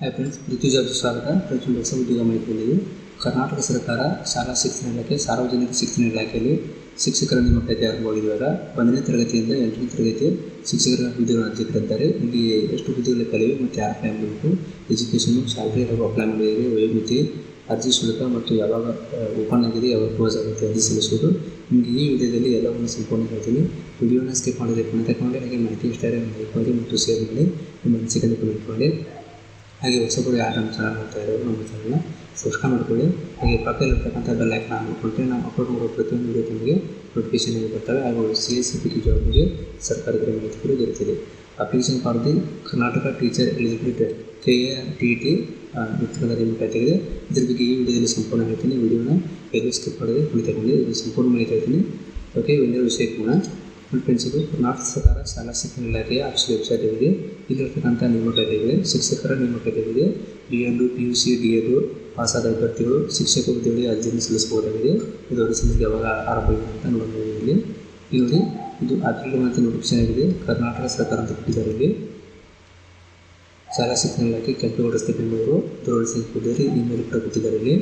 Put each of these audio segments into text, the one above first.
Hi friends ಋತುಜಾಬ್ ಸ್ವಾಗತ. ಪ್ರತಿಯೊಂದು ಹೊಸ ಉದ್ಯೋಗ ಮಾಹಿತಿಯಲ್ಲಿ ಕರ್ನಾಟಕ ಸರ್ಕಾರ ಶಾಲಾ ಶಿಕ್ಷಣ ಇಲಾಖೆ, ಸಾರ್ವಜನಿಕ ಶಿಕ್ಷಣ ಇಲಾಖೆಯಲ್ಲಿ ಶಿಕ್ಷಕರ ನೇಮಕಾತಿ ಆರಂಭವಾಗಿರುವಾಗ ಒಂದನೇ ತರಗತಿಯಿಂದ ಎಂಟನೇ ತರಗತಿ ಶಿಕ್ಷಕರ ಹುದ್ದೆಗಳನ್ನು ಕರೆದಿದ್ದಾರೆ ಇಲ್ಲಿ ಎಷ್ಟು ಹುದ್ದೆಗಳ ಕಲಿವೆ ಮತ್ತು ಯಾರು ಅಪ್ಲೈ ಮಾಡಬೇಕು ಎಜುಕೇಷನು ಸ್ಯಾಲ್ರಿ ಹಾಗೂ ಅಪ್ಲೈ ಮಾಡಿದರೆ ವಯೋಮಿತಿ, ಅರ್ಜಿ ಶುಲ್ಕ ಮತ್ತು ಯಾವಾಗ ಓಪನ್ ಆಗಿದೆ, ಯಾವಾಗ ಕ್ಲೋಸ್ ಆಗುತ್ತೆ ಅರ್ಜಿ ಸಲ್ಲಿಸುವುದು. ನಿಮಗೆ ಈ ವಿಡಿಯೋದಲ್ಲಿ ಎಲ್ಲವನ್ನು ಸಂಪೂರ್ಣ ಹೇಳ್ತೀನಿ. ವಿಡಿಯೋನ ಸ್ಕಿಪ್ ಮಾಡೋದಕ್ಕೆ ಮಾಡಿ, ಹಾಗೆ ಮಾಹಿತಿ ಇಷ್ಟ ಲೈಕ್ ಮಾಡಿ ಮತ್ತು ಶೇರ್ ಮಾಡಿ. ನಿಮ್ಮ ಅನಿಸಿಕೆಯನ್ನು ಕಮೆಂಟ್ ಮಾಡಿ. ಹಾಗೆ ಹೊಸಬರು ಯಾರು ನಮ್ಮ ಚಾನಲ್ ನೋಡ್ತಾ ಇರೋರು ನಮ್ಮ ಚಾನಲ್ನ ಸಬ್ಸ್ಕ್ರೈಬ್ ಮಾಡ್ಕೊಳ್ಳಿ. ಹಾಗೆ ಪಕ್ಕದಲ್ಲಿರ್ತಕ್ಕಂಥ ಬೆಲ್ ಐಕನ್ ಆನ್ ಮಾಡಿಕೊಂಡ್ರೆ ನಾವು ಅಪ್ಲೋಡ್ ಮಾಡೋ ಪ್ರತಿಯೊಂದು ವಿಡಿಯೋ ನಿಮಗೆ ನೋಟಿಫಿಕೇಶನ್ ಬರ್ತವೆ. ಹಾಗೂ C S C P T ಜಾಬ್ಗೆ ಸರ್ಕಾರದ ಮಾಹಿತಿಗಳು ದೊರೆತಿದೆ. Application for the Karnataka teacher eligibility K A T T ಉತ್ತರದ ನೇಮಕಾತಿಯಾಗಿದೆ ಇದ್ರ ಬಗ್ಗೆ ಈ ವಿಡಿಯೋದಲ್ಲಿ ಸಂಪೂರ್ಣ ಹೇಳ್ತೀನಿ. ವಿಡಿಯೋನ ಎಲ್ಲೂ ಸ್ಕಿಪ್ ಮಾಡಿದೆ ಕುಳಿತುಕೊಂಡು ಇದು ಸಂಪೂರ್ಣ ಮಾಹಿತಿ ಹೇಳ್ತೀನಿ. ಓಕೆ ಒಂದೇ ವಿಷಯಕ್ಕೆ ಫ್ರೆಂಡ್ಸ್ ಇದು ನಾರ್ತ್ ಸರ್ಕಾರ ಶಾಲಾ ಶಿಕ್ಷಣ ಇಲಾಖೆಯ ಆಫೀಸ್ ವೆಬ್ಸೈಟ್ ಇದೆ ಇಲ್ಲಿರ್ತಕ್ಕಂಥ ನೇಮಕಾತಿಗಳಿವೆ ಶಿಕ್ಷಕರ ನೇಮಕಾತಿಗಳಿವೆ D L P U C D L ಪಾಸಾದ ಅಭ್ಯರ್ಥಿಗಳು ಶಿಕ್ಷಕ ಹುದ್ದೆಗಳಿಗೆ ಅರ್ಜಿಯನ್ನು ಸಲ್ಲಿಸಬಹುದಾಗಿದೆ. ಇದು ಅರಸನಿಗೆ ಯಾವಾಗ ಆರಂಭ ಅಂತ ನೋಡಬಹುದು ಇಲ್ಲಿ. ಇಲ್ಲಿ ಇದು ಅಪ್ರಿಲ್ ಮಂತ್ ನೋಟಿಫಿಕೇಶನ್ ಆಗಿದೆ. ಕರ್ನಾಟಕ ಸರ್ಕಾರ ಅಂತ ಕೊಟ್ಟಿದ್ದಾರೆ ಇಲ್ಲಿ. ಶಾಲಾ ಶಿಕ್ಷಣ ಇಲಾಖೆ ಕೆಂಪೇಗೌಡ ರಸ್ತೆ ಬೆಂಗಳೂರು ಸಂಖ್ಯೆ ಹುದ್ದೆಯಲ್ಲಿ ಇಮೇಲ್ ಕೂಡ ಕೊಟ್ಟಿದ್ದಾರೆ ಇಲ್ಲಿ.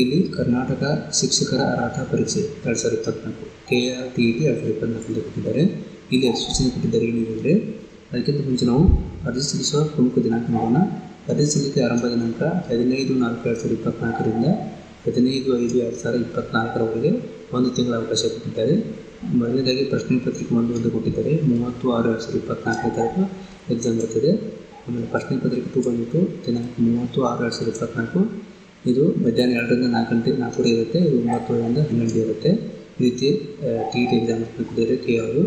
ಇಲ್ಲಿ ಕರ್ನಾಟಕ ಶಿಕ್ಷಕರ ಅರ್ಹತಾ ಪರೀಕ್ಷೆ ಎರಡು ಸಾವಿರದ ಇಪ್ಪತ್ನಾಲ್ಕು K R T E T ಎರಡು ಸಾವಿರದ ಇಪ್ಪತ್ನಾಲ್ಕು ಅಂತ ಕೊಟ್ಟಿದ್ದಾರೆ. ಇಲ್ಲಿ ಸೂಚನೆ ಕೊಟ್ಟಿದ್ದಾರೆ ಏನಿದೆ ಅದಕ್ಕಿಂತ ಮುಂಚೆ ನಾವು ಅರ್ಜಿ ಸಲ್ಲಿಸುವ ಪ್ರಮುಖ ದಿನಾಂಕ ನೋಡೋಣ ಅರ್ಜಿ ಸಲ್ಲಿಕೆ ಆರಂಭ ದಿನಾಂಕ ಹದಿನೈದು ನಾಲ್ಕು ಎರಡು ಸಾವಿರದ ಇಪ್ಪತ್ನಾಲ್ಕರಿಂದ ಹದಿನೈದು ಐದು ಎರಡು ಸಾವಿರದ ಇಪ್ಪತ್ನಾಲ್ಕರವರೆಗೆ ಒಂದು ತಿಂಗಳ ಅವಕಾಶ ಕೊಟ್ಟಿದ್ದಾರೆ. ಮೊದಲನೇದಾಗಿ ಪ್ರಶ್ನೆ ಪತ್ರಿಕೆ ಒಂದು ಒಂದು ಕೊಟ್ಟಿದ್ದಾರೆ. ಮೂವತ್ತು ಆರು ಎರಡು ಸಾವಿರದ ಇಪ್ಪತ್ನಾಲ್ಕನೇ ತಾರೀಕು ಎಕ್ಸಾಮ್ ಬರ್ತದೆ. ಆಮೇಲೆ ಪ್ರಶ್ನೆ ಪತ್ರಿಕೆ ಟೂ ಬಂದ್ಬಿಟ್ಟು ದಿನಾಂಕ ಮೂವತ್ತು ಆರು ಎರಡು ಸಾವಿರದ ಇಪ್ಪತ್ನಾಲ್ಕು ಇದು ಮಧ್ಯಾಹ್ನ ಎರಡರಿಂದ ನಾಲ್ಕು ಗಂಟೆ ನಾಲ್ಕೂವರೆ ಇರುತ್ತೆ. ಇದು ಒಂಬತ್ತುವರೆಯಿಂದ ಹನ್ನೆರಡು ಇರುತ್ತೆ. ಈ ರೀತಿ ಟಿ ಇ ಟಿ ಎಕ್ಸಾಮ್ ಕೊಟ್ಟಿದ್ದಾರೆ ಕೆ ಅವರು.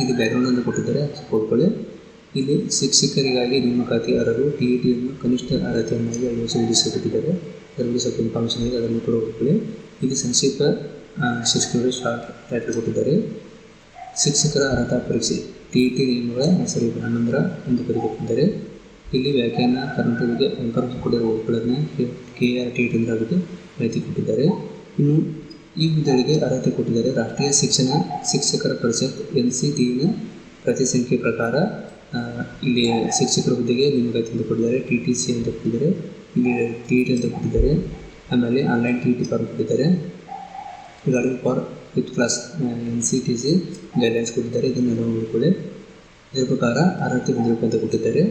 ಇಲ್ಲಿ ಬ್ಯಾಕ್ಗ್ರೌಂಡನ್ನು ಕೊಟ್ಟಿದ್ದಾರೆ ಕೊಡ್ಕೊಳ್ಳಿ ಇಲ್ಲಿ ಶಿಕ್ಷಕರಿಗಾಗಿ ನೇಮಕಾತಿ ಅರರು ಟಿ ಇ ಟಿಯನ್ನು ಕನಿಷ್ಠ ಅರ್ಹತೆಯನ್ನಾಗಿ ಅಳವಡಿಸಿ ಕೊಟ್ಟಿದ್ದಾರೆ ಅದರ ಬಗ್ಗೆ ಸ್ವಲ್ಪ ಇನ್ಫಾರ್ಮೇಷನ್ ಇದೆ, ಅದನ್ನು ಕೂಡ ಓದ್ಕೊಳ್ಳಿ. ಇಲ್ಲಿ ಸಂಕ್ಷಿಪ್ತ ಶಿಕ್ಷಕರು ಶಾರ್ಟ್ ಟೈಟಲ್ ಕೊಟ್ಟಿದ್ದಾರೆ. ಶಿಕ್ಷಕರ ಅರ್ಹತಾ ಪರೀಕ್ಷೆ ಟಿ ಇ ಟಿ ನಿಯಮಗಳ ಹೆಸರು ಹನ್ನೊಂದರ ಎಂದು ಬರೆದುಕೊಂಡಿದ್ದಾರೆ ಇಲ್ಲಿ ವ್ಯಾಖ್ಯಾನ ಕರ್ನಾಟಕಕ್ಕೆ ಕೊಟ್ಟಿರುವ ಓದ್ಕೊಳ್ಳೋದನ್ನ ಕೆ ಆರ್ ಟಿ ಬಗ್ಗೆ ಮಾಹಿತಿ ಕೊಟ್ಟಿದ್ದಾರೆ. ಇನ್ನು ಈ ಹುದ್ದೆಗಳಿಗೆ ಅರ್ಹತೆ ಕೊಟ್ಟಿದ್ದಾರೆ ರಾಷ್ಟ್ರೀಯ ಶಿಕ್ಷಣ ಶಿಕ್ಷಕರ ಪರಿಷತ್ ಎನ್ ಸಿ ಟಿನ ಪ್ರತಿ ಸಂಖ್ಯೆ ಪ್ರಕಾರ. ಇಲ್ಲಿ ಶಿಕ್ಷಕರ ಹುದ್ದೆಗೆ ನಿಮಗೆ ಅಂತ ಕೊಟ್ಟಿದ್ದಾರೆ ಟಿ ಟಿ ಸಿ ಅಂತ ಕೊಟ್ಟಿದ್ದಾರೆ. ಇಲ್ಲಿ ಟಿ ಟಿ ಅಂತ ಕೊಟ್ಟಿದ್ದಾರೆ. ಆಮೇಲೆ ಆನ್ಲೈನ್ ಟಿ ಟಿ ಫಾರ್ಮ್ ಕೊಟ್ಟಿದ್ದಾರೆ. Regarding for fifth class N C T C guidelines ಕೊಟ್ಟಿದ್ದಾರೆ. ಇದನ್ನೆಲ್ಲ ನೋಡಿಕೊಳ್ಳಿ ಇದರ ಪ್ರಕಾರ ಅರ್ಹತೆ ಹೊಂದಿರಬೇಕು ಅಂತ ಕೊಟ್ಟಿದ್ದಾರೆ.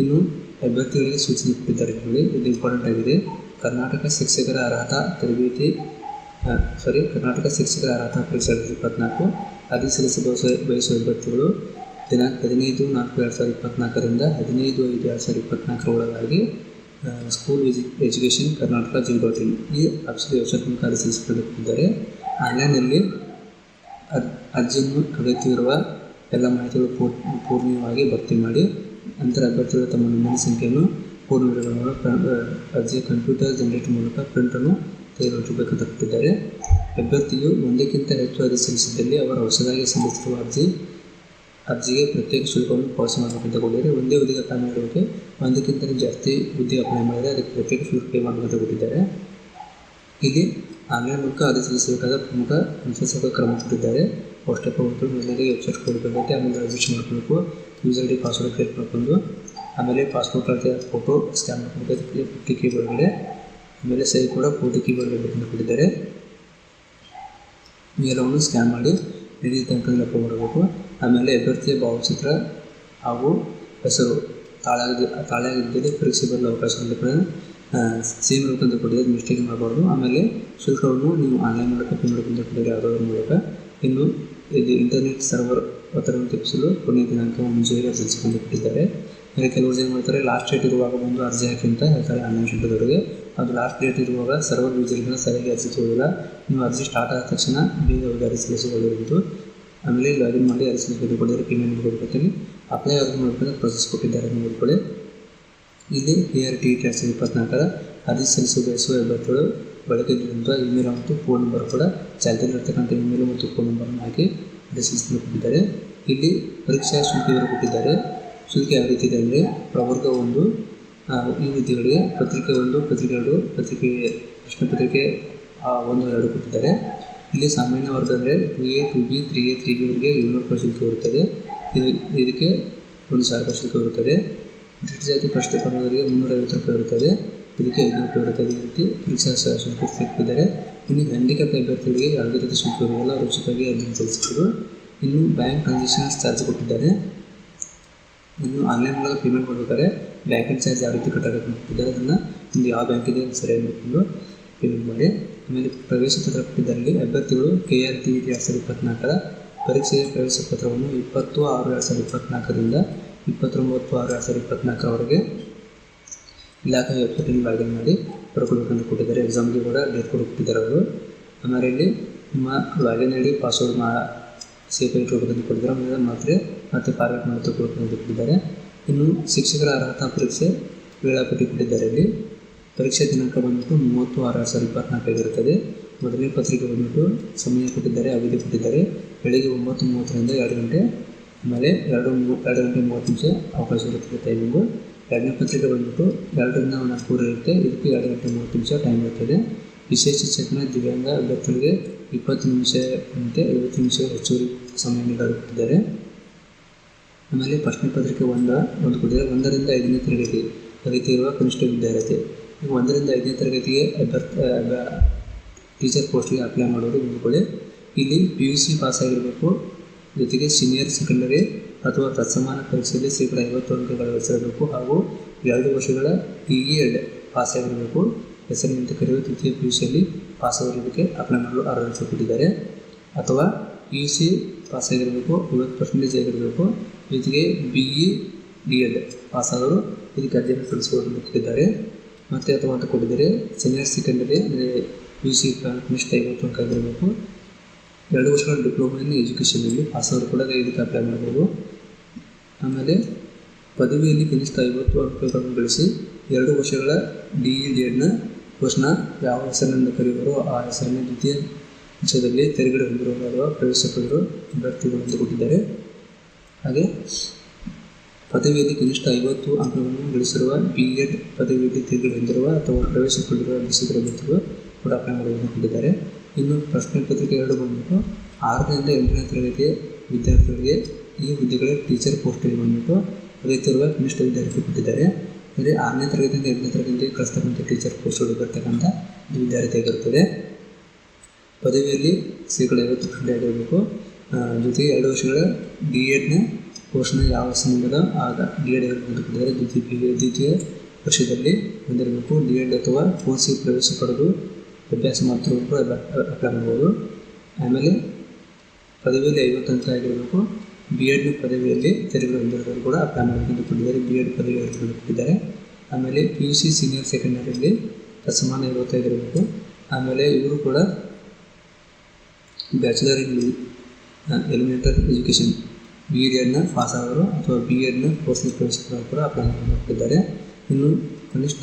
ಇನ್ನು ಅಭ್ಯರ್ಥಿಗಳಿಗೆ ಸೂಚನೆ ಕೊಟ್ಟಿದ್ದಾರೆ ನೋಡಿ. ಇದು ಇಂಪಾರ್ಟೆಂಟ್ ಆಗಿದೆ. ಕರ್ನಾಟಕ ಶಿಕ್ಷಕರ ಅರ್ಹತಾ ತರಬೇತಿ ಸಾರಿ ಕರ್ನಾಟಕ ಶಿಕ್ಷಕರ ಅರ್ಹತಾ ಪರೀಕ್ಷೆ ಎರಡು ಸಾವಿರದ ಇಪ್ಪತ್ನಾಲ್ಕು. ಅರ್ಜಿ ಸಲ್ಲಿಸ ಬಯಸುವ ಅಭ್ಯರ್ಥಿಗಳು ದಿನಾಂಕ ಹದಿನೈದು ನಾಲ್ಕು ಎರಡು ಸಾವಿರದ ಇಪ್ಪತ್ನಾಲ್ಕರಿಂದ ಹದಿನೈದು ಐದು ಎರಡು ಸಾವಿರದ ಇಪ್ಪತ್ನಾಲ್ಕರ ಒಳಗಾಗಿ school edu education Karnataka G dot in ಈ ಅಫಿಷಿಯಲ್ ವೆಬ್ಸೈಟ್ ಮೂಲಕ ಅರ್ಜಿ ಸಲ್ಲಿಸಿಕೊಂಡಿದ್ದಾರೆ ಆನ್ಲೈನಲ್ಲಿ ಅರ್ ಅರ್ಜಿಯನ್ನು ಅಗತ್ಯವಿರುವ ಎಲ್ಲ ಮಾಹಿತಿಗಳು ಪೂರ್, ಪೂರ್ಣವಾಗಿ ಭರ್ತಿ ಮಾಡಿ ನಂತರ ಅಭ್ಯರ್ಥಿಗಳು ತಮ್ಮ ನೋಂದಣಿ ಸಂಖ್ಯೆಯನ್ನು ಆ, ಅರ್ಜಿಯ ಕಂಪ್ಯೂಟರ್ ಜನರೇಟ್ ಮೂಲಕ ಪ್ರಿಂಟನ್ನು ತೆಗೆದುಕೊಳ್ಳಬೇಕಂತ ಕೊಟ್ಟಿದ್ದಾರೆ ಅಭ್ಯರ್ಥಿಯು ಒಂದಕ್ಕಿಂತ ಹೆಚ್ಚು ಅರ್ಜಿ ಸಲ್ಲಿಸಿದ್ದಲ್ಲಿ ಅವರ ಹೊಸದಾಗಿ ಸಲ್ಲಿಸಿರುವ ಅರ್ಜಿ ಅರ್ಜಿಗೆ ಪ್ರತ್ಯೇಕ ಶುಲ್ಕವನ್ನು ಪಾವತಿ ಮಾಡಬೇಕಂತ ಕೊಟ್ಟಿದ್ದಾರೆ ಒಂದೇ ಹುದ್ದೆಗೆ ಅಪ್ಲೈ ಮಾಡುವುದಕ್ಕೆ ಒಂದಕ್ಕಿಂತ ಜಾಸ್ತಿ ಹುದ್ದೆ ಅಪ್ಲೈ ಮಾಡಿದರೆ ಅದಕ್ಕೆ ಪ್ರತ್ಯೇಕ ಶುಲ್ಕ ಪೇ ಮಾಡಬೇಕಂತ ಕೊಟ್ಟಿದ್ದಾರೆ ಹೀಗೆ ಆನ್ಲೈನ್ ಮೂಲಕ ಅರ್ಜಿ ಸಲ್ಲಿಸಬೇಕಾದ ಪ್ರಮುಖ ಅನುಸರಿಸುವ ಕ್ರಮ ಕೊಟ್ಟಿದ್ದಾರೆ. ಸ್ಟೆಪ್ ಒಂದು ಮೊದಲಿಗೆ ವೆಬ್ಸೈಟ್ ಕೊಡಬೇಕಾಗುತ್ತೆ ಆಮೇಲೆ register user D password create ಮಾಡ್ಕೊಂಡು, ಆಮೇಲೆ ಪಾಸ್ಪೋರ್ಟ್ ಅಳತೆ ಫೋಟೋ ಸ್ಕ್ಯಾನ್ ಮಾಡ್ಕೊಂಡು ಪುಟ್ಟಿ ಕೀ ಒಳಗಡೆ ಆಮೇಲೆ ಸೈ ಕೂಡ ಫೋಟೋ ಕೀ ಒಳಗಡೆ ಕೊಟ್ಟಿದ್ದಾರೆ ಎಲ್ಲವನ್ನು ಸ್ಕ್ಯಾನ್ ಮಾಡಿ ನಿಧಿ ತನಕ ಅಪ್ಲೋಡ್ ಮಾಡಬೇಕು. ಆಮೇಲೆ ಅಭ್ಯರ್ಥಿಯ ಭಾವಚಿತ್ರ ಹಾಗೂ ಹೆಸರು, ತಾಳಾಗಿ, ತಾಳಾಗಿದ್ದಲ್ಲಿ ಪರೀಕ್ಷೆ ಬರಲು ಅವಕಾಶ ಸೇಮ್ ಇರುತ್ತಂತ ಕೊಟ್ಟಿದ್ದಾರೆ ಮಿಸ್ಟೇಕ್ ಮಾಡಬಾರ್ದು. ಆಮೇಲೆ ಶುಲ್ಕವನ್ನು ನೀವು ಆನ್ಲೈನ್ ಮೂಲಕ ಪೇ ಕೊಟ್ಟಿದ್ದಾರೆ, ಯಾವುದಾದ್ರ ಮೂಲಕ. ಇನ್ನು ಇದು ಇಂಟರ್ನೆಟ್ ಸರ್ವರ್ ಒತ್ತಡವನ್ನು ತಪ್ಪಿಸಲು ಕೊನೆಯ ದಿನಾಂಕ ಮುಂಚೆಗೆ ಸಲ್ಲಿಸಿಕೊಂಡು ಬಿಟ್ಟಿದ್ದಾರೆ. ಹಾಗೆ ಕೆಲವರು ಏನು ಮಾಡ್ತಾರೆ ಲಾಸ್ಟ್ ಡೇಟ್ ಇರುವಾಗ ಬಂದು ಅರ್ಜಿ ಹಾಕಿ ಅಂತ ಹೇಳ್ತಾರೆ ಆನ್ಲೈನ್ ಶುಲ್ಕದವರಿಗೆ ಅದು ಲಾಸ್ಟ್ ಡೇಟ್ ಇರುವಾಗ ಸರ್ವರ್ ಯೂಸರ್ಗಳನ್ನ ಸರಿಯಾಗಿ ಅರ್ಜಿ ಸಿಗೋದಿಲ್ಲ ನೀವು ಅರ್ಜಿ ಸ್ಟಾರ್ಟ್ ಆದ ತಕ್ಷಣ ಬೇಗ ಅವ್ರಿಗೆ ಅರ್ಜಿ ಸಲ್ಲಿಸಿಕೊಳ್ಳಬಹುದು ಆಮೇಲೆ ಲಾಗಿನ್ ಮಾಡಿ ಅರ್ಜಿ ಕೊಟ್ಟಿದ್ದಾರೆ ಪೇಮೆಂಟ್ ಕೊಡಬೇಕಲ್ಲಿ ಅಪ್ಲೈ ಆಗಿ ನೋಡ್ಕೊಂಡು ಪ್ರೊಸೆಸ್ ಕೊಟ್ಟಿದ್ದಾರೆ ನೋಡ್ಕೊಳ್ಳಿ ಇಲ್ಲಿ ಎ ಆರ್ ಟಿ ಎರಡು ಸಾವಿರದ ಇಪ್ಪತ್ನಾಲ್ಕರ ಅರ್ಜಿ ಸಲ್ಲಿಸುವ ಬಯಸುವ ಅಭ್ಯರ್ಥಿಗಳು ಬಳಕೆಗಿರುವಂಥ ಇಮೇಲ್ ಮತ್ತು ಫೋನ್ ನಂಬರ್ ಕೂಡ ಚಾಲ್ತಿಯಲ್ಲಿರ್ತಕ್ಕಂಥ ಇಮೇಲ್ ಮತ್ತು ಫೋನ್ ನಂಬರ್ನ ಹಾಕಿ. ಸಲ್ಲಿಸಲು ಕೊಟ್ಟಿದ್ದಾರೆ. ಇಲ್ಲಿ ಪರೀಕ್ಷಾ ಶುಲ್ಕ ವಿವರ ಕೊಟ್ಟಿದ್ದಾರೆ. ಶುಲ್ಕ ಯಾವ ರೀತಿ ಇದೆ ಅಂದರೆ ಪ್ರವರ್ಗ ಒಂದು ಈ ವಿದ್ಯೆಗಳಿಗೆ ಪತ್ರಿಕೆ ಒಂದು, ಪತ್ರಿಕೆ ಎರಡು, ಪತ್ರಿಕೆ ಪ್ರಶ್ನೆ ಪತ್ರಿಕೆ ಒಂದು, ಎರಡು ಕೊಟ್ಟಿದ್ದಾರೆ. ಇಲ್ಲಿ ಸಾಮಾನ್ಯ ವರ್ಗ ಅಂದರೆ two A two B three A three ಬಿವರೆಗೆ ಏಳ್ನೂರು ರೂಪಾಯಿ ಶುಲ್ಕ ಇರುತ್ತದೆ. ಇದು, ಇದಕ್ಕೆ ಒಂದು ಸಾವಿರ ರೂಪಾಯಿ ಶುಲ್ಕ ಇರುತ್ತದೆ. ದೃಷ್ಟಿ ಜಾತಿ ಪ್ರಶ್ನೆ ಪತ್ರಿಕೆ ಮುನ್ನೂರೈವತ್ತು ರೂಪಾಯಿ ಇರುತ್ತದೆ. ಇದಕ್ಕೆ ಐನೂರು ರೂಪಾಯಿ ಇರುತ್ತದೆ. ಈ ರೀತಿ ಪರೀಕ್ಷಾ ಶುಲ್ಕ ತೆಗೆದಿದ್ದಾರೆ ಇನ್ನು ಹ್ಯಾಂಡಿಕ್ಯಾಪ್ ಅಭ್ಯರ್ಥಿಗಳಿಗೆ ಯಾವುದೇ ರೀತಿ ಶುಲ್ಕ ಇರುವುದಿಲ್ಲ ಉಚಿತವಾಗಿ ಅರ್ಜಿ ಸಲ್ಲಿಸಬಹುದು ಇನ್ನು ಬ್ಯಾಂಕ್ ಟ್ರಾನ್ಸಾಕ್ಷನ್ ಚಾರ್ಜ್ ಕೊಟ್ಟಿದ್ದಾರೆ. ಇನ್ನು ಆನ್ಲೈನ್ ಮೂಲಕ ಪೇಮೆಂಟ್ ಮಾಡಬೇಕಾದ್ರೆ ಬ್ಯಾಂಕಿಂಗ್ ಚಾರ್ಜ್ ಯಾವ ರೀತಿ ಕಟ್ಟಬೇಕು ಕೊಟ್ಟಿದ್ದಾರೆ. ಅದನ್ನು ಇಲ್ಲಿ ಯಾವ ಬ್ಯಾಂಕ್ ಇದೆ ಸರಿಯಾಗಿ ನೋಡಿಕೊಂಡು ಪೇಮೆಂಟ್ ಮಾಡಿ. ಆಮೇಲೆ ಪ್ರವೇಶ ಪತ್ರ ಕೊಟ್ಟಿದ್ದರಲ್ಲಿ ಅಭ್ಯರ್ಥಿಗಳು ಕೆ ಆರ್ ಟಿ ಎರಡು ಸಾವಿರದ ಇಪ್ಪತ್ನಾಲ್ಕರ ಪರೀಕ್ಷೆಯ ಪ್ರವೇಶ ಪತ್ರವನ್ನು ಇಪ್ಪತ್ತು ಆರು ಎರಡು ಸಾವಿರದ ಇಪ್ಪತ್ನಾಲ್ಕರಿಂದ ಇಪ್ಪತ್ತೊಂಬತ್ತು ಆರು ಎರಡು ಸಾವಿರದ ಇಪ್ಪತ್ನಾಲ್ಕರವರೆಗೆ ಇಲಾಖೆ ವೆಬ್ಸೈಟಲ್ಲಿ ಲಾಗಿನ್ ಮಾಡಿ ಬರ್ಕೊಳ್ಬೇಕಂತ ಕೊಟ್ಟಿದ್ದಾರೆ. ಎಕ್ಸಾಮ್ಗೆ ಕೂಡ ಡೇಟ್ ಕೂಡ ಕೊಟ್ಟಿದ್ದಾರೆ ಅವರು. ಆಮೇಲೆ ಇಲ್ಲಿ ನಿಮ್ಮ ಲಾಗಿನ್ ಐ ಡಿ ಪಾಸ್ವರ್ಡ್ ಮಾ ಸೇಫ್ ಇಟ್ಕೋಬೇಕಂತ ಕೊಟ್ಟಿದ್ದಾರೆ. ಆಮೇಲೆ ಮಾತ್ರ ಮತ್ತು ಫಾರ್ವೇಟ್ ಮಾಡಿ ತಗೊಳ್ಬೇಕಂತ ಕೊಟ್ಟಿದ್ದಾರೆ. ಇನ್ನು ಶಿಕ್ಷಕರ ಅರ್ಹತಾ ಪರೀಕ್ಷೆ ವೇಳಾಪಟ್ಟಿ ಕೊಟ್ಟಿದ್ದಾರೆ ಇಲ್ಲಿ. ಪರೀಕ್ಷೆ ದಿನಾಂಕ ಬಂದ್ಬಿಟ್ಟು ಮೂವತ್ತು ಆರು ಎರಡು ಸಾವಿರದ ಇಪ್ಪತ್ನಾಲ್ಕಾಗಿರುತ್ತದೆ ಮೊದಲನೇ ಪತ್ರಿಕೆ ಬಂದ್ಬಿಟ್ಟು ಸಮಯ ಕೊಟ್ಟಿದ್ದಾರೆ, ಅವಧಿ ಕೊಟ್ಟಿದ್ದಾರೆ. ಬೆಳಿಗ್ಗೆ ಒಂಬತ್ತು ಮೂವತ್ತರಿಂದ ಎರಡು ಗಂಟೆ ಆಮೇಲೆ ಎರಡು ಎರಡು ಗಂಟೆ ಮೂವತ್ತು ನಿಮಿಷ ಅವಕಾಶ ಇರುತ್ತೆ ಟೈಮಿಂಗು ಎರಡನೇ ಪತ್ರಿಕೆ ಬಂದ್ಬಿಟ್ಟು ಎರಡರಿಂದ ನಾಲ್ಕೂವರೆ ಇರುತ್ತೆ. ಇದಕ್ಕೆ ಎರಡು ಗಂಟೆ ಮೂವತ್ತು ನಿಮಿಷ ಟೈಮ್ ಇರ್ತದೆ. ವಿಶೇಷ ಚೇತನ ದಿವ್ಯಾಂಗ ಅಭ್ಯರ್ಥಿಗಳಿಗೆ ಇಪ್ಪತ್ತು ನಿಮಿಷದಂತೆ ಐವತ್ತು ನಿಮಿಷ ಹೆಚ್ಚುವರಿ ಸಮಯ ನೀಡಲಾಗುತ್ತಿದ್ದಾರೆ ಆಮೇಲೆ ಪ್ರಶ್ನೆ ಪತ್ರಿಕೆ ಒಂದ ಒಂದು ಕೊಟ್ಟಿದ್ದಾರೆ ಒಂದರಿಂದ ಐದನೇ ತರಗತಿ ಕಲಿತಿರುವ ಕನಿಷ್ಠ ವಿದ್ಯಾರ್ಥಿ. ಒಂದರಿಂದ ಐದನೇ ತರಗತಿಗೆ ಅಭ್ಯರ್ಥಿ ಟೀಚರ್ ಪೋಸ್ಟ್ಗೆ ಅಪ್ಲೈ ಮಾಡೋದು ನೋಡ್ಕೊಳ್ಳಿ ಇಲ್ಲಿ ಪಿ ಯು ಸಿ ಪಾಸ್ ಆಗಿರಬೇಕು. ಜೊತೆಗೆ ಸೀನಿಯರ್ ಸೆಕೆಂಡರಿ ಅಥವಾ ತತ್ಸಮಾನ ಪರೀಕ್ಷೆಯಲ್ಲಿ ಶೇಕಡ ಐವತ್ತು ಅಂಕಗಳ ಗಳಿಸಿರಬೇಕು ಹಾಗೂ ಎರಡು ವರ್ಷಗಳ ಪಿ ಇ ಎಡ್ ಪಾಸ್ ಆಗಿರಬೇಕು. ಹೆಸರಿನಂತೆ ಕರೆಯುವ ತೃತೀಯ ಪಿ ಯು ಸಿಯಲ್ಲಿ ಪಾಸ್ ಆಗಿರೋದಕ್ಕೆ ಅಪ್ಲೈ ಮಾಡಲು ಅರ್ಹತೆ ಕೊಟ್ಟಿದ್ದಾರೆ ಅಥವಾ ಯು ಸಿ ಪಾಸ್ ಆಗಿರಬೇಕು, ಐವತ್ತು ಪರ್ಸೆಂಟೇಜ್ ಆಗಿರಬೇಕು. ಜೊತೆಗೆ ಬಿ ಇ ಡಿ ಎಡ್ ಪಾಸಾದರು ಇದಕ್ಕೆ ಅರ್ಜಿಯನ್ನು ಸಲ್ಲಿಸಬಹುದು ಕೊಟ್ಟಿದ್ದಾರೆ ಮತ್ತು ಅಥವಾ ಅಂತ ಕೊಟ್ಟಿದ್ದಾರೆ. ಸೀನಿಯರ್ ಸೆಕೆಂಡರಿ ಅಂದರೆ ಯು ಸಿ ಕನಿಷ್ಠ ಐವತ್ತು ಅಂಕ ಆಗಿರಬೇಕು. ಎರಡು ವರ್ಷಗಳ ಡಿಪ್ಲೊಮಾ ಇನ್ ಎಜುಕೇಷನಲ್ಲಿ ಪಾಸ್ ಆದರೂ ಕೂಡ ಇದಕ್ಕೆ ಅಪ್ಲೈ ಮಾಡ್ಬೋದು. ಆಮೇಲೆ ಪದವಿಯಲ್ಲಿ ಕನಿಷ್ಠ ಐವತ್ತು ಅಂಕಗಳನ್ನು ಗಳಿಸಿ ಎರಡು ವರ್ಷಗಳ ಡಿ ಇ ಡಿ ಎಡ್ನ ಕೋರ್ಸ್ನ ಯಾವ ಹೆಸರಿನಿಂದ ಕರೆಯುವರೋ ಆ ಹೆಸರನ್ನು ದ್ವಿತೀಯ ವಿಷಯದಲ್ಲಿ ತೆರೆಗಡೆ ಹೊಂದಿರುವವರು ಅಥವಾ ಪ್ರವೇಶ ಪಡೆದರು ಅಭ್ಯರ್ಥಿಗಳು ಕೊಟ್ಟಿದ್ದಾರೆ ಹಾಗೆ ಪದವಿಯಲ್ಲಿ ಕನಿಷ್ಠ ಐವತ್ತು ಅಂಕಗಳನ್ನು ಗಳಿಸಿರುವ ಬಿ ಎಡ್ ಪದವಿಯಲ್ಲಿ ತೆರೆಗಡೆ ಹೊಂದಿರುವ ಅಥವಾ ಪ್ರವೇಶ ಪಡೆದಿರುವ ಅಭ್ಯರ್ಥಿಗಳ ಕೂಡ ಅಪ್ಲೈ ಮಾಡಿಕೊಂಡಿದ್ದಾರೆ ಇನ್ನು ಪ್ರಶ್ನೆ ಪತ್ರಿಕೆ ಎರಡು ಬಂದ್ಬಿಟ್ಟು, ಆರರಿಂದ ಎಂಟನೇ ತರಗತಿಯ ವಿದ್ಯಾರ್ಥಿಗಳಿಗೆ ಈ ಹುದ್ದೆಗಳ ಟೀಚರ್ ಪೋಸ್ಟಿಗೆ ಬಂದ್ಬಿಟ್ಟು ರೈತರು ಕನಿಷ್ಠ ವಿದ್ಯಾರ್ಥಿ ಕೊಟ್ಟಿದ್ದಾರೆ. ಅಂದರೆ ಆರನೇ ತರಗತಿಯಿಂದ ಎಂಟನೇ ತರಗತಿಗೆ ಕಳಿಸ್ತಕ್ಕಂಥ ಟೀಚರ್ ಪೋಸ್ಟ್ಗಳು ಬರ್ತಕ್ಕಂಥ ಇದು ವಿದ್ಯಾರ್ಥಿ ಆಗಿರುತ್ತದೆ. ಪದವಿಯಲ್ಲಿ ಶೇಕಡ ಐವತ್ತು ಪರ್ಸೆಂಟ್ ಆಗಿರಬೇಕು. ಜೊತೆಗೆ ಎರಡು ವರ್ಷಗಳ ಡಿ ಎಡ್ನ ಕೋರ್ಸ್ನ ಯಾವ ಸಂಬಂಧದ ಆಗ ಡಿ ಎಡ್ ಕೊಟ್ಟಿದ್ದಾರೆ ದ್ವಿತೀಯ ದ್ವಿತೀಯ ವರ್ಷದಲ್ಲಿ ಹೊಂದಿರಬೇಕು. ಡಿ ಎಡ್ ಅಥವಾ ಕೋರ್ಸಿ ಪ್ರವೇಶ ಪಡೆದು ಅಭ್ಯಾಸ ಮಾಡ್ತಿರೋರು ಅಪ್ಲೈ ಮಾಡ್ಬೋದು ಆಮೇಲೆ ಪದವಿಯಲ್ಲಿ ಐವತ್ತು ಅಂಕ ಆಗಿರಬೇಕು. ಬಿ ಎಡ್ ಪದವಿಯಲ್ಲಿ ತೆರಿಗೆ ಹೊಂದಿರೋರು ಕೂಡ ಅಪ್ಲೈ ಮಾಡಬೇಕಂತ ಕೊಟ್ಟಿದ್ದಾರೆ ಬಿ ಎಡ್ ಪದವಿ ಹೊಂದಿರೋರು ಕೊಟ್ಟಿದ್ದಾರೆ ಆಮೇಲೆ ಪಿ ಯು ಸಿ ಸೀನಿಯರ್ ಸೆಕೆಂಡರಿಯಲ್ಲಿ ಸಮಾನ ಐವತ್ತೈದಿರಬೇಕು ಆಮೇಲೆ ಇವರು ಕೂಡ bachelor in elementary education B ಎಡ್ನ pass ಆಗೋರು ಅಥವಾ ಬಿ ಎಡ್ನ ಕೋರ್ಸ್ನ ಪ್ರವೇಶಿಸಿದವರು ಕೂಡ ಅಪ್ಲೈ ಮಾಡಿದ್ದಾರೆ ಇನ್ನು ಕನಿಷ್ಠ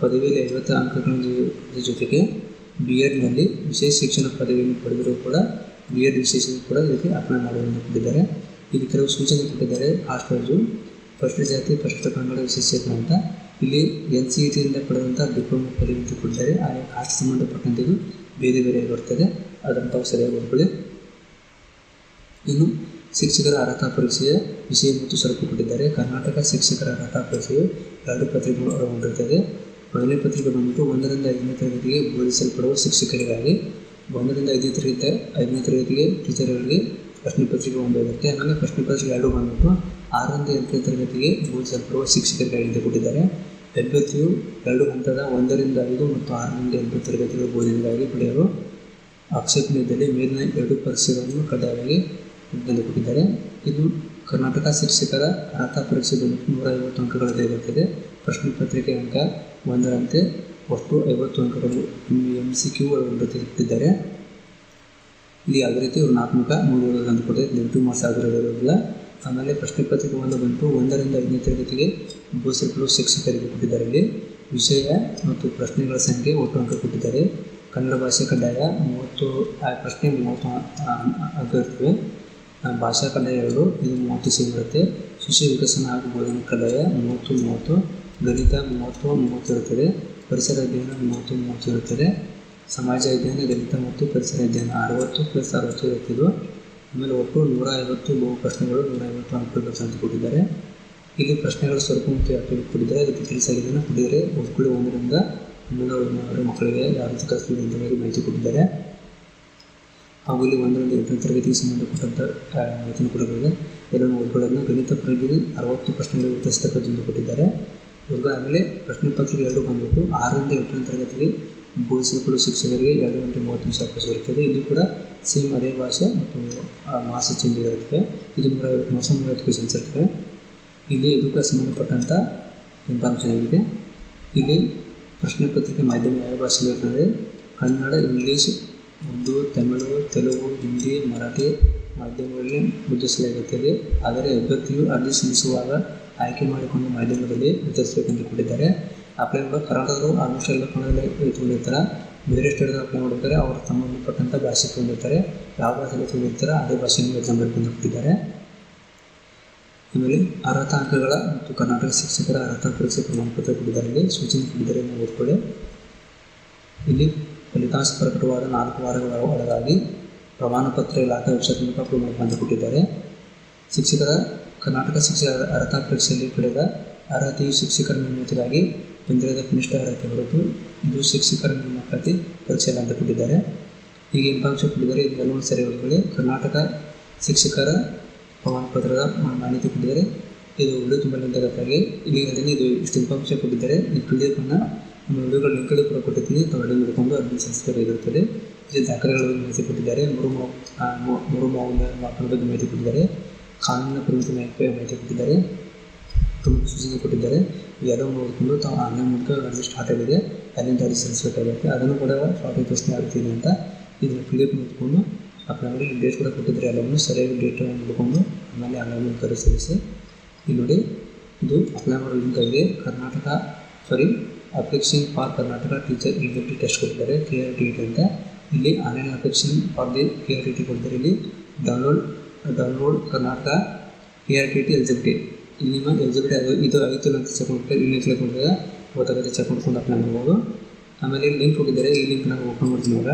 ಪದವಿಯಲ್ಲಿ ಐವತ್ತು ಅಂಕಗಳ ಜೊತೆಗೆ ಬಿ ಎಡ್ನಲ್ಲಿ ವಿಶೇಷ ಶಿಕ್ಷಣ ಪದವಿಯನ್ನು ಪಡೆದರೂ ಕೂಡ ಬಿ ಎಡ್ ವಿಶೇಷ ಕೂಡ ಇದಕ್ಕೆ ಅಪ್ಲೈ ಮಾಡುವುದನ್ನು ಕೊಟ್ಟಿದ್ದಾರೆ. ಇಲ್ಲಿ ಕೆಲವು ಸೂಚನೆ ಕೊಟ್ಟಿದ್ದಾರೆ. ಹಾಸ್ಟೆಲ್ಸು ಪರಿಶಿಷ್ಟ ಜಾತಿ ಫಸ್ಟ್ ಕನ್ನಡ ವಿಶೇಷ ಅಂತ. ಇಲ್ಲಿ ಎನ್ ಸಿ ಇ ಟಿಯಿಂದ ಪಡೆದಂಥ ಡಿಪ್ಲೊಮಾ ಪದವಿ ಕೊಟ್ಟಿದ್ದಾರೆ. ಆ ಕಾಸ್ಟ್ ಸಂಬಂಧಪಟ್ಟಂತೆ ಬೇರೆ ಬೇರೆ ಬರ್ತದೆ. ಅದನ್ನು ಸರಿಯಾಗಿ ಓದ್ಕೊಳ್ಳಿ ಇನ್ನು ಶಿಕ್ಷಕರ ಅರ್ಹತಾ ಪರೀಕ್ಷೆಯ ವಿಷಯ ಮತ್ತು ಸರಕು ಕೊಟ್ಟಿದ್ದಾರೆ. ಕರ್ನಾಟಕ ಶಿಕ್ಷಕರ ಅರ್ಹತಾ ಪರೀಕ್ಷೆಯು ಎರಡು ಪತ್ರಿಕೆಗಳು ಒಳಗೊಂಡಿರುತ್ತದೆ ಮೊದಲನೇ ಪತ್ರಿಕೆ ಬಂದ್ಬಿಟ್ಟು ಒಂದರಿಂದ ಐದನೇ ತರಗತಿಗೆ ಬೋಧಿಸಲ್ಪಡುವ ಶಿಕ್ಷಕರಿಗಾಗಿ, ಒಂದರಿಂದ ಐದನೇ ತರಗತಿ ಐದನೇ ತರಗತಿಗೆ ಟೀಚರ್ಗಳಿಗೆ ಪ್ರಶ್ನೆ ಪತ್ರಿಕೆ ಒಂದು ಬರುತ್ತೆ ಆಮೇಲೆ ಪ್ರಶ್ನೆ ಪತ್ರಿಕೆ ಎರಡು ಬಂದ್ಬಿಟ್ಟು ಆರರಿಂದ ಎಂಟನೇ ತರಗತಿಗೆ ಬೋಧಿಸಲ್ಪಡುವ ಶಿಕ್ಷಕರಿಗಾಗಿ ಅಂತ ಕೊಟ್ಟಿದ್ದಾರೆ. ಅಭ್ಯರ್ಥಿಯು ಎರಡು ಹಂತದ ಒಂದರಿಂದ ಐದು ಮತ್ತು ಆರರಿಂದ ಎಂಟು ತರಗತಿಗಳ ಬೋಧನೆಗಾಗಿ ಪಡೆಯಲು ಆಕ್ಷೇಪಣೆಯಲ್ಲಿ ಮೇಲಿನ ಎರಡು ಪರೀಕ್ಷೆಗಳನ್ನು ಕಡ್ಡಾಯವಾಗಿ ಕೊಟ್ಟಿದ್ದಾರೆ ಇದು ಕರ್ನಾಟಕ ಶಿಕ್ಷಕರ ಅರ್ಹತಾ ಪರೀಕ್ಷೆ ಬಂದು ನೂರ ಐವತ್ತು ಅಂಕಗಳಲ್ಲಿ ಇರುತ್ತದೆ ಪ್ರಶ್ನೆ ಪತ್ರಿಕೆ ಅಂಕ ಒಂದರಂತೆ ಒಟ್ಟು ಐವತ್ತು ಅಂಕಗಳು. ಎಂ ಸಿ ಕ್ಯೂ ಕೊಟ್ಟಿದ್ದಾರೆ ಇಲ್ಲಿ ಯಾವುದೇ ರೀತಿ ಋಣಾತ್ಮಕ ಮೂಲ ಅಂತ ಕೊಟ್ಟಿದ್ದಾರೆ ನೆಗೆಟಿವ್ ಮಾರ್ಕ್ಸ್ ಆಗಿರೋದಿಲ್ಲ ಆಮೇಲೆ ಪ್ರಶ್ನೆ ಪತ್ರಿಕೆ ಒಂದು ಬಂತು. ಒಂದರಿಂದ ಐದನೇ ತರಗತಿಗೆ ಬೋಧಿಸಲ್ಪಡುವ ಶಿಕ್ಷಕರಿಗೆ ಕೊಟ್ಟಿದ್ದಾರೆ ಇಲ್ಲಿ. ವಿಷಯ ಮತ್ತು ಪ್ರಶ್ನೆಗಳ ಸಂಖ್ಯೆ ಒಟ್ಟು ಅಂಕ ಕೊಟ್ಟಿದ್ದಾರೆ. ಕನ್ನಡ ಭಾಷೆ ಕಡ್ಡಾಯ ಮೂವತ್ತು, ಆ ಪ್ರಶ್ನೆ ಮೂವತ್ತು ಅಂಕ ಇರ್ತವೆ. ಭಾಷಾ ಕಡ್ಡಾಯ ಎರಡು, ಇದು ಮೂವತ್ತು ಸೇರಿರುತ್ತೆ. ಶಿಶು ವಿಕಸನ ಹಾಗೂ ಬೋಧನೆ ಕಡ್ಡಾಯ ಮೂವತ್ತು ಮೂವತ್ತು. ಗಣಿತ ಮೂವತ್ತು ಮೂವತ್ತಿರುತ್ತದೆ ಪರಿಸರ ಅಧ್ಯಯನ ಮೂವತ್ತು ಮೂವತ್ತು ಇರುತ್ತದೆ ಸಮಾಜ ಅಧ್ಯಯನ ಗಣಿತ ಮತ್ತು ಪರಿಸರ ಅಧ್ಯಯನ ಅರವತ್ತು ಪ್ಲಸ್ ಅರವತ್ತು ಇರುತ್ತಿದ್ದು, ಆಮೇಲೆ ಒಟ್ಟು ನೂರ ಐವತ್ತು ಬಹು ಪ್ರಶ್ನೆಗಳು, ನೂರ ಐವತ್ತು ಅಂಕಗಳು ಅಂತ ಕೊಟ್ಟಿದ್ದಾರೆ ಇಲ್ಲಿ ಪ್ರಶ್ನೆಗಳು ಸ್ವಲ್ಪ ಮುಖ್ಯ ಕೊಟ್ಟಿದ್ದಾರೆ ಅದಕ್ಕೆ ತಿಳಿಸಾಗಿದ್ದನ್ನು ಕೊಟ್ಟಿದ್ದಾರೆ ಓದ್ಕೊಳ್ಳಿ ಒಂದರಿಂದ ಹನ್ನೊಂದು ಮಕ್ಕಳಿಗೆ ಯಾವ ರೀತಿ ಅಂತ ಹೇಳಿ ಮಾಹಿತಿ ಕೊಟ್ಟಿದ್ದಾರೆ. ಹಾಗೂ ಇಲ್ಲಿ ಒಂದರಿಂದ ಎಂಟನೇ ತರಗತಿಗೆ ಸಂಬಂಧಪಟ್ಟಂಥ ಮಾಹಿತಿಯನ್ನು ಕೊಡಬಹುದು. ಎಲ್ಲವನ್ನು ಓದ್ಕೊಳ್ಳೋದನ್ನ ಗಣಿತ ಪ್ರಜ್ಞೆ ಅರವತ್ತು ಪ್ರಶ್ನೆಗಳಿಗೆ ಉತ್ತರಿಸತಕ್ಕಂಥದ್ದು ಕೊಟ್ಟಿದ್ದಾರೆ ಇವಾಗ ಆಮೇಲೆ ಪ್ರಶ್ನೆ ಪತ್ರಿಕೆ ಎರಡು ಬಂದಿತ್ತು ಆರರಿಂದ ಎಂಟನೇ ತರಗತಿಗೆ ಬೋಧಿಸಿಕೊಳ್ಳುವ ಶಿಕ್ಷಕರಿಗೆ ಎರಡು ಗಂಟೆ ಮೂವತ್ತು ನಿಮಿಷ ಅವಕಾಶ ಇರುತ್ತದೆ. ಇಲ್ಲಿ ಕೂಡ ಸೇಮ್ ಅದೇ ಭಾಷೆ ಮತ್ತು ಮಾಸ ಚೇಂಜ್ ಇರುತ್ತೆ ಇದು ನೂರ ಐವತ್ತು ಮಾಸ ನೂರ ಐವತ್ತು ಕ್ವಶನ್ಸ್ ಇರ್ತವೆ ಇಲ್ಲಿ ಇದಕ್ಕೆ ಸಂಬಂಧಪಟ್ಟಂಥ ಇನ್ಫಾರ್ಮೇಷನ್ ಆಗಿದೆ ಇಲ್ಲಿ ಪ್ರಶ್ನೆ ಪತ್ರಿಕೆ ಮಾಧ್ಯಮ ಯಾವ ಭಾಷೆಯಲ್ಲಿ ಇರ್ತದೆ? ಕನ್ನಡ, ಇಂಗ್ಲೀಷ್, ಉರ್ದು, ತಮಿಳು, ತೆಲುಗು, ಹಿಂದಿ, ಮರಾಠಿ ಮಾಧ್ಯಮಗಳಲ್ಲಿ ಮುದ್ರಿಸಲಾಗುತ್ತದೆ. ಆದರೆ ಅಭ್ಯರ್ಥಿಯು ಅರ್ಜಿ ಸಲ್ಲಿಸುವಾಗ ಆಯ್ಕೆ ಮಾಡಿಕೊಂಡು ಮಾಧ್ಯಮದಲ್ಲಿ ವಿತರಿಸಬೇಕೆಂದು ಕೊಟ್ಟಿದ್ದಾರೆ ಅಪ್ಲೈ ಮಾಡೋ ಕರ್ನಾಟಕದವರು ಆಲ್ಮೋಸ್ಟ್ ಎಲ್ಲ ಕನ್ನಡದಲ್ಲಿ ತೊಗೊಂಡಿರ್ತಾರೆ ಬೇರೆ ಸ್ಟೇಟ್ಗಳ ಅಪ್ಲೈ ಮಾಡಿರ್ತಾರೆ. ಅವರು ಸಂಬಂಧಪಟ್ಟಂಥ ಭಾಷೆ ತೊಗೊಂಡಿರ್ತಾರೆ. ಯಾವ ಭಾಷೆಯಲ್ಲಿ ತೊಗೊಂಡಿರ್ತಾರೆ ಅದೇ ಭಾಷೆಯನ್ನು ಎಕ್ಸಾಮ್ ಬರೆದು ಕೊಟ್ಟಿದ್ದಾರೆ ಆಮೇಲೆ ಅರ್ಹತಾ ಅಂಕಗಳ ಮತ್ತು ಕರ್ನಾಟಕ ಶಿಕ್ಷಕರ ಅರ್ಹತಾ ಪರೀಕ್ಷೆ ಪ್ರಮಾಣಪತ್ರ ಕೊಟ್ಟಿದ್ದಾರೆ. ಇಲ್ಲಿ ಸೂಚನೆ ಕೊಟ್ಟಿದ್ದಾರೆ ನಾವು ಓದ್ಕೊಳ್ಳಿ. ಇಲ್ಲಿ ಫಲಿತಾಂಶ ಪ್ರಕಟವಾದ ನಾಲ್ಕು ವಾರಗಳ ಒಳಗಾಗಿ ಪ್ರಮಾಣಪತ್ರ ಇಲಾಖೆ ವೆಬ್ಸೈಟ್ ಮೂಲಕ ಪ್ರಮಾಣ ಕೊಟ್ಟಿದ್ದಾರೆ ಶಿಕ್ಷಕರ ಕರ್ನಾಟಕ ಶಿಕ್ಷಕ ಅರ್ಹತಾ ಪರೀಕ್ಷೆಯಲ್ಲಿ ಪಡೆದ ಅರ್ಹತೆಯು ಶಿಕ್ಷಕರ ನೇಮಕಾತಿಗಾಗಿ ಬಂದಿರದ ಕನಿಷ್ಠ ಅರ್ಹತೆ ಹೊರತು ಇದು ಶಿಕ್ಷಕರ ನೇಮಕಾತಿ ಪರೀಕ್ಷೆಯಲ್ಲಿ ಅಂತ ಕೊಟ್ಟಿದ್ದಾರೆ ಹೀಗೆ ಇನ್ಫಾರ್ಮೇಷನ್ ಕೊಟ್ಟಿದ್ದಾರೆ ಇದೆಲ್ಲವೂ ಸರಿ ಹೋಗಿ ಕರ್ನಾಟಕ ಶಿಕ್ಷಕರ ಪ್ರಮಾಣ ಪತ್ರದ ಮಾಹಿತಿ ಕೊಟ್ಟಿದ್ದಾರೆ ಇದು ವಿಡಿಯೋ ತುಂಬ ಲೆಂತ್ ಇಲ್ಲಿ ಅದನ್ನು ಇದು ಇಷ್ಟು ಇನ್ಫಾರ್ಮೇಷನ್ ಕೊಟ್ಟಿದ್ದಾರೆ ಈ ಪಿ ಡಿ ಎಫನ್ನು ನಮ್ಮ ವಿಡಿಯೋಗಳ ಲಿಂಕ್ಗಳು ಕೂಡ ಕೊಟ್ಟಿದ್ದೀನಿ ತಾವು ಅಡಿ ಮಾಡಿಕೊಂಡು ಅದನ್ನು ಸಬ್ಸ್ಕ್ರೈಬ್ ಇರುತ್ತದೆ ಇಲ್ಲಿ ದಾಖಲೆಗಳ ಬಗ್ಗೆ ಮಾಹಿತಿ ಕೊಟ್ಟಿದ್ದಾರೆ ಮೂರು ಮಾವು ಮೂರು ಮಾವಿನ ಮಾಪನ ಬಗ್ಗೆ ಮಾಹಿತಿ ಕೊಟ್ಟಿದ್ದಾರೆ ಕಾನೂನಿನ ಪರಿಮಿತಿ ಮಾಹಿತಿ ಮಾಹಿತಿ ಕೊಟ್ಟಿದ್ದಾರೆ. ಪ್ರಮುಖ ಸೂಚನೆ ಕೊಟ್ಟಿದ್ದಾರೆ. ಇವೆಲ್ಲವೂ ನೋಡಿಕೊಂಡು ತಾವು ಆನ್ಲೈನ್ ಮೂಲಕ ಸ್ಟಾರ್ಟ್ ಆಗಿದೆ. ಅಲ್ಲಿಂದ ಅರ್ಜಿ ಸಲ್ಲಿಸಬೇಕಾಗುತ್ತೆ ಅದನ್ನು ಕೂಡ ಶಾರ್ಟ್ ಪ್ರಶ್ನೆ ಆಗ್ತಿದೆ ಅಂತ ಇದನ್ನು ಎಫ್ ನೋಡಿಕೊಂಡು ಅಪ್ಲೈ ಡೇಟ್ ಕೂಡ ಕೊಟ್ಟಿದ್ದಾರೆ. ಎಲ್ಲವನ್ನು ಸರಿಯಾಗಿ ಡೇಟ್ ನೋಡಿಕೊಂಡು ಆಮೇಲೆ ಆನ್ಲೈನ್ ಮೂಲಕ ಸಲ್ಲಿಸಿ. ಇಲ್ಲಿ ನೋಡಿ, ಇದು ಅಪ್ಲೈ ಮಾಡೋ ಲಿಂಕ್ ಆಗಿದೆ. Karnataka sorry application for Karnataka teacher eligibility test ಕೊಟ್ಟಿದ್ದಾರೆ ಕೆ ಆರ್ ಟಿ ಟಿ ಅಂತ. ಇಲ್ಲಿ online application for the K R T T ಕೊಡ್ತಾರೆ ಇಲ್ಲಿ download download Karnataka K R T T eligibility ಇಲ್ಲಿ ನಿಮ್ಮ ಎಲಿಜಿಬಿಲಿಟಿ ಅದು ಇದು ಆಯಿತು ಅಂತ ಚೆಕ್ ಮಾಡ್ತಾರೆ ಇಲ್ಲಿ ಕ್ಲಿಕ್ ಮಾಡಿದಾಗ ಗೊತ್ತಾಗುತ್ತೆ ಚೆಕ್ ಮಾಡ್ಕೊಂಡು ಅಪ್ಲೈ ಮಾಡ್ಬೋದು. ಆಮೇಲೆ ಇಲ್ಲಿ ಲಿಂಕ್ ಹೋಗಿದ್ದಾರೆ. ಈ ಲಿಂಕ್ ನಾನು ಓಪನ್ ಮಾಡ್ತೀನಿ ಇವಾಗ.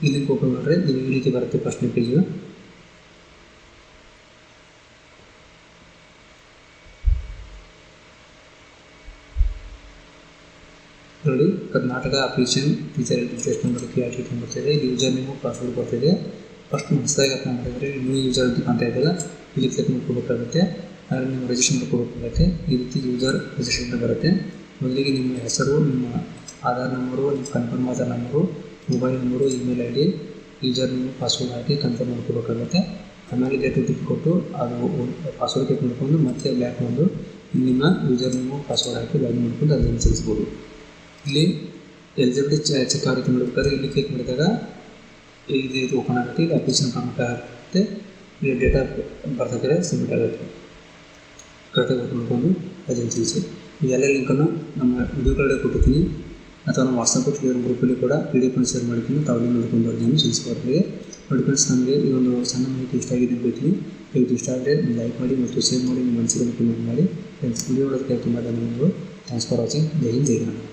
ಈ ಲಿಂಕ್ ಓಪನ್ ಮಾಡಿದ್ರೆ ಇದು ಈ ರೀತಿ ಬರುತ್ತೆ ಪ್ರಶ್ನೆ ಪೇಜು ನೋಡಿ Karnataka application teacher test number K R T T ಬರ್ತಿದೆ ಯೂಸರ್ ನೇಮು ಪಾಸ್ವರ್ಡ್ ಬರ್ತಿದೆ ಫಸ್ಟ್ ಹೊಸದಾಗಿ ಅಪ್ಲೈ ಮಾಡಿದ್ರೆ ನ್ಯೂ ಯೂಸರ್ ಅಂತ ಕಾಣ್ತಾ ಇಲ್ಲಿ ಕ್ಲಿಕ್ ಮಾಡ್ಕೋಬೇಕಾಗುತ್ತೆ. ಆದರೆ ನೀವು ರಿಜಿಸ್ಟರ್ ಮಾಡ್ಕೋಬೇಕಾಗುತ್ತೆ. ಈ ರೀತಿ ಯೂಸರ್ ರಿಜಿಸ್ಟ್ರೇಷನ್ ಬರುತ್ತೆ. ಮೊದಲಿಗೆ ನಿಮ್ಮ ಹೆಸರು, ನಿಮ್ಮ ಆಧಾರ್ ನಂಬರು ನಿಮ್ಮ confirm Aadhaar number mobile number email I D user ನಿಮ್ಮ ಪಾಸ್ವರ್ಡ್ ಹಾಕಿ ಕನ್ಫರ್ಮ್ ಮಾಡ್ಕೋಬೇಕಾಗುತ್ತೆ. ಆಮೇಲೆ ಡೇಟ್ ಟಿ ಕೊಟ್ಟು ಅದು ಪಾಸ್ವರ್ಡ್ ಕ್ಲಿಕ್ ಮಾಡ್ಕೊಂಡು ಮತ್ತೆ ಬ್ಯಾಕ್ ಬಂದು ನಿಮ್ಮ ಯೂಸರ್ ನಿಮ್ಮ ಪಾಸ್ವರ್ಡ್ ಹಾಕಿ ಲಾಗಿನ್ ಮಾಡ್ಕೊಂಡು ಅದನ್ನು ಸಲ್ಲಿಸ್ಬೋದು. ಇಲ್ಲಿ ಎಲಿಜಿಬಿಲಿಟಿ ಚೆಕ್ ಆಗುತ್ತೆ ನೋಡ್ಬೇಕಾದ್ರೆ, ಇಲ್ಲಿ ಕ್ಲಿಕ್ ಮಾಡಿದಾಗ ಇದು ಇದು ಓಪನ್ ಆಗುತ್ತೆ ಇದು ಅಪ್ಲಿಕೇಶನ್ ಕಂಪ್ಲೀಟ್ ಆಗುತ್ತೆ. ಇಲ್ಲಿ ಡೇಟಾ ಬರ್ತಿದ್ರೆ ಸಬ್ಮಿಟ್ ಆಗುತ್ತೆ. ಕರೆಕ್ಟಾಗಿ ಓಪನ್ ಮಾಡ್ಕೊಂಡು ಅದನ್ನು ತಿಳಿಸಿ. ಎಲ್ಲ ಲಿಂಕನ್ನು ನಮ್ಮ ವಿಡಿಯೋ ಕಡೆ ಕೊಟ್ಟಿದ್ದೀನಿ ಅಥವಾ ನಮ್ಮ ವಾಟ್ಸಪ್ ಟೆಲಿಗ್ರಾಮ್ ಗ್ರೂಪಲ್ಲಿ ಕೂಡ. ಪಿ ಡಿ ಎಫ್ ಶೇರ್ ಮಾಡಿದ್ದೀನಿ ತಾವೇ ನೋಡ್ಕೊಂಡು ಅದನ್ನು ತಿಳಿಸ್ಕೊಡ್ತೀವಿ ನೋಡಿ ಫ್ರೆಂಡ್ಸ್ ನಮಗೆ ಈ ಒಂದು ಸಣ್ಣ ಮಾಹಿತಿ ಇಷ್ಟ ಆಗಿದೆ ಅಂತ ಹೇಳ್ತೀನಿ. ಇವತ್ತು ಇಷ್ಟ ಆದರೆ ಲೈಕ್ ಮಾಡಿ ಮತ್ತು ಶೇರ್ ಮಾಡಿ, ನಿಮ್ಮ ಮನಸ್ಸಿಗೆ ಕಮೆಂಟ್ ಮಾಡಿ. ಫ್ರೆಂಡ್ಸ್ ವಿಡಿಯೋ ನೋಡೋದಕ್ಕೆ ತುಂಬ ಧನ್ಯವಾದಗಳು. Thanks for watching Jai Hind, Jai Kannada.